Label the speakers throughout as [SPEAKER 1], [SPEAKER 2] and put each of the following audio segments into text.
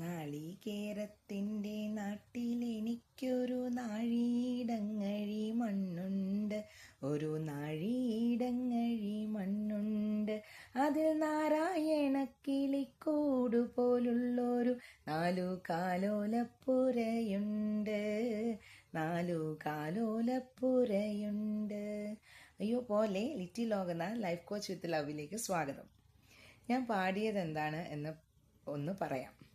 [SPEAKER 1] നാളികേരത്തിന്റെ നാട്ടിലെനിക്കൊരു നാഴിയിടങ്ങഴി മണ്ണുണ്ട്. ഒരു നാഴിയിടങ്ങഴി മണ്ണുണ്ട്. അതിൽ നാരായണ കിളിക്കൂട് പോലുള്ളൊരു നാലു കാലോലപ്പുരയുണ്ട് നാലു കാലോലപ്പുരയുണ്ട് അയ്യോ പോലെ ലിറ്റിൽ ലോകന ലൈഫ് കോച്ച് വിത്ത് ലവിലേക്ക് സ്വാഗതം. ഞാൻ പാടിയത് എന്താണ് എന്ന് ഒന്ന് പറയാം.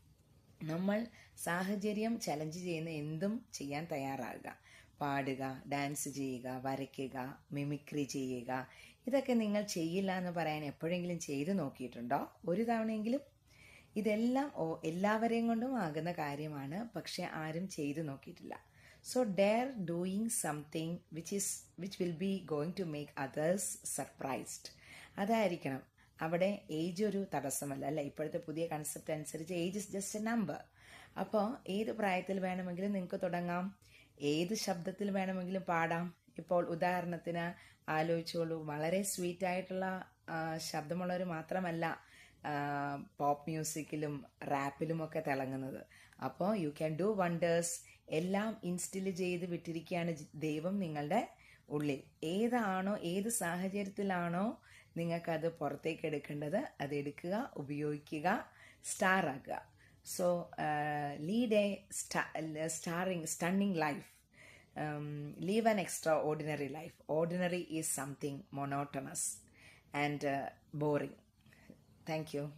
[SPEAKER 1] നമ്മൾ സാഹചര്യം ചലഞ്ച് ചെയ്യുന്ന എന്തും ചെയ്യാൻ തയ്യാറാകുക. പാടുക ഡാൻസ് ചെയ്യുക വരയ്ക്കുക മിമിക്രി ചെയ്യുക. ഇതൊക്കെ നിങ്ങൾ ചെയ്യില്ല എന്ന് പറയാൻ എപ്പോഴെങ്കിലും ചെയ്തു നോക്കിയിട്ടുണ്ടോ? ഒരു തവണയെങ്കിലും. ഇതെല്ലാം ഓ എല്ലാവരെയും കൊണ്ടും ആകുന്ന കാര്യമാണ്. പക്ഷെ ആരും ചെയ്തു നോക്കിയിട്ടില്ല. So dare doing something which is which will be going to make others surprised അതായിരിക്കണം. അവിടെ ഏജ് ഒരു തടസ്സമല്ല അല്ല? ഇപ്പോഴത്തെ പുതിയ കൺസെപ്റ്റ് അനുസരിച്ച് age is just a number അപ്പോൾ ഏത് പ്രായത്തിൽ വേണമെങ്കിലും നിങ്ങൾക്ക് തുടങ്ങാം. ഏത് ശബ്ദത്തിൽ വേണമെങ്കിലും പാടാം. ഇപ്പോൾ ഉദാഹരണത്തിന് ആലോചിച്ചോളൂ. വളരെ സ്വീറ്റ് ആയിട്ടുള്ള ശബ്ദമുള്ളവർ മാത്രമല്ല പോപ്പ് മ്യൂസിക്കിലും റാപ്പിലും ഒക്കെ തിളങ്ങുന്നത്. അപ്പോൾ യു ക്യാൻ ഡു വണ്ടേഴ്സ് എല്ലാം ഇൻസ്റ്റിൽ ചെയ്ത് വിട്ടിരിക്കുകയാണ് ദൈവം നിങ്ങളുടെ ഉള്ളിൽ. ഏതാണോ ഏത് സാഹചര്യത്തിലാണോ നിങ്ങൾക്കത് പുറത്തേക്ക് എടുക്കേണ്ടത് അത് എടുക്കുക ഉപയോഗിക്കുക സ്റ്റാർ ആക്കുക. So lead a starring stunning life live an extraordinary life ordinary is something monotonous and boring thank you